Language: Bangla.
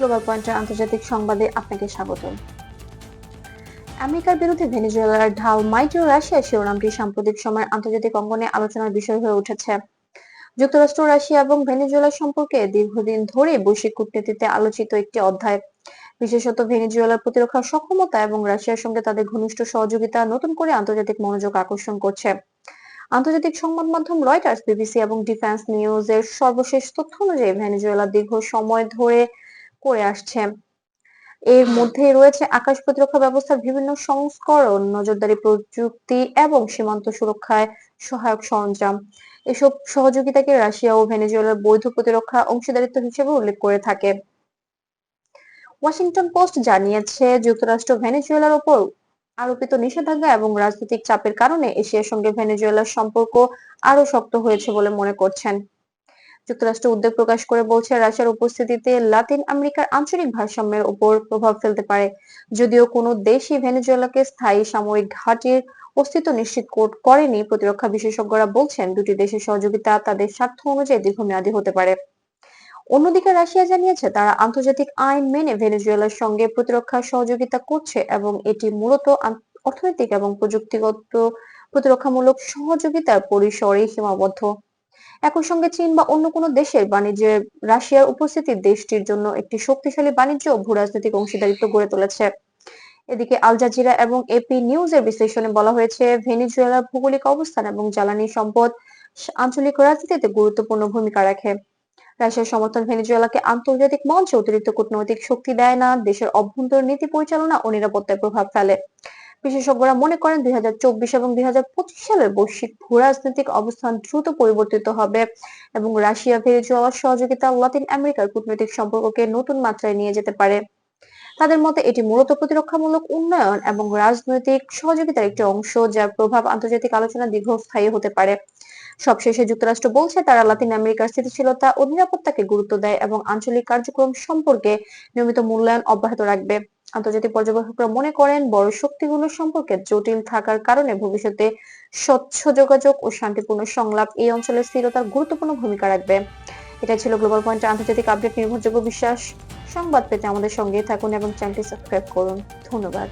গ্লোবাল পয়েন্টের আন্তর্জাতিক সংবাদে আপনাকে স্বাগত। আমেরিকার বিরুদ্ধে ভেনেজুয়েলার ঢাল মাইটিও রাশিয়া শিরোনামটি সাম্প্রতিক সময়ের আন্তর্জাতিক অঙ্গনে আলোচনার বিষয় হয়ে উঠেছে। যুক্তরাষ্ট্র, রাশিয়া এবং ভেনেজুয়েলা সম্পর্কে দীর্ঘদিন ধরে বৈশ্বিক কূটনীতিতে আলোচিত একটি অধ্যায়। বিশেষত ভেনেজুয়েলার প্রতিরক্ষা সক্ষমতা এবং রাশিয়ার সঙ্গে তাদের ঘনিষ্ঠ সহযোগিতা নতুন করে আন্তর্জাতিক মনোযোগ আকর্ষণ করছে। আন্তর্জাতিক সংবাদ মাধ্যম রয়টার্স, বিবিসি এবং ডিফেন্স নিউজের সর্বশেষ তথ্য অনুযায়ী ভেনেজুয়েলা দীর্ঘ সময় ধরে করে আসছে। এর মধ্যে রয়েছে আকাশ প্রতিরক্ষা ব্যবস্থার বিভিন্ন সংস্করণ, নজরদারি প্রযুক্তি এবং সীমান্ত সুরক্ষায় সহায়ক সরঞ্জাম। এসব সহযোগিতাকে রাশিয়া ও ভেনেজুয়েলার বৈধ প্রতিরক্ষা অংশীদারিত্ব হিসেবে উল্লেখ করে থাকে। ওয়াশিংটন পোস্ট জানিয়েছে, যুক্তরাষ্ট্র ভেনেজুয়েলার ওপর আরোপিত নিষেধাজ্ঞা এবং রাজনৈতিক চাপের কারণে এশিয়ার সঙ্গে ভেনেজুয়েলার সম্পর্ক আরও শক্ত হয়েছে বলে মনে করছেন। যুক্তরাষ্ট্র উদ্বেগ প্রকাশ করে বলছে, রাশিয়ার উপস্থিতিতে লাতিন আমেরিকার আঞ্চলিক ভারসাম্যের উপর প্রভাব ফেলতে পারে। যদিও কোনো দেশই ভেনেজুয়েলাকে স্থায়ী সামরিক ঘাঁটির অস্তিত্ব নিশ্চিত করেনি, প্রতিরক্ষা বিশেষজ্ঞরা বলছেন, দুটি দেশের সহযোগিতা তাদের স্বার্থ অনুযায়ী দীর্ঘমেয়াদী হতে পারে। অন্যদিকে রাশিয়া জানিয়েছে, তারা আন্তর্জাতিক আইন মেনে ভেনেজুয়েলার সঙ্গে প্রতিরক্ষা সহযোগিতা করছে এবং এটি মূলত অর্থনৈতিক এবং প্রযুক্তিগত প্রতিরক্ষামূলক সহযোগিতার পরিসরেই সীমাবদ্ধ। একই সঙ্গে চীন বা অন্য কোনো দেশের বাণিজ্যে রাশিয়ার উপস্থিতি দেশটির জন্য একটি শক্তিশালী বাণিজ্য ও ভূরাজনৈতিক অংশীদারিত্ব গড়ে তুলেছে। এদিকে আল জাজিরা এবং এপি নিউজের বিশ্লেষণে বলা হয়েছে, ভেনেজুয়েলার ভৌগোলিক অবস্থান এবং জ্বালানি সম্পদ আঞ্চলিক রাজনীতিতে গুরুত্বপূর্ণ ভূমিকা রাখে। রাশিয়ার সমর্থন ভেনেজুয়েলাকে আন্তর্জাতিক মঞ্চে অতিরিক্ত কূটনৈতিক শক্তি দেয় না, দেশের অভ্যন্তরীণ নীতি পরিচালনা ও নিরাপত্তায় প্রভাব ফেলে। বিশেষজ্ঞরা মনে করেন দুই এবং দুই সালের বৈশ্বিক ভূরাজনৈতিক অবস্থান দ্রুত পরিবর্তিত হবে এবং রাশিয়া ভেনেজুয়েলার সহযোগিতা লাতিন আমেরিকার কূটনৈতিক সম্পর্ককে নতুন মাত্রায় নিয়ে যেতে পারে। তাদের মতে এটি মূলত প্রতিরক্ষামূলক উন্নয়ন এবং রাজনৈতিক সহযোগিতার একটি অংশ, যার প্রভাব আন্তর্জাতিক আলোচনা দীর্ঘস্থায়ী হতে পারে। সবশেষে যুক্তরাষ্ট্র বলছে তারা লাতিন আমেরিকার স্থিতিশীলতা ও নিরাপত্তাকে গুরুত্ব দেয় এবং আঞ্চলিক কার্যক্রম সম্পর্কে নিয়মিত মূল্যায়ন অব্যাহত রাখবে। আন্তর্জাতিক পর্যবেক্ষকরা মনে করেন বড় শক্তিগুলো সম্পর্কে জটিল থাকার কারণে ভবিষ্যতে স্বচ্ছ যোগাযোগ ও শান্তিপূর্ণ সংলাপ এই অঞ্চলের স্থিরতার গুরুত্বপূর্ণ ভূমিকা রাখবে। এটা ছিল গ্লোবাল পয়েন্ট আন্তর্জাতিক আপডেট, নির্ভরযোগ্য বিশ্বাস। সংবাদ পেতে আমাদের সঙ্গেই থাকুন এবং চ্যানেলটি সাবস্ক্রাইব করুন। ধন্যবাদ।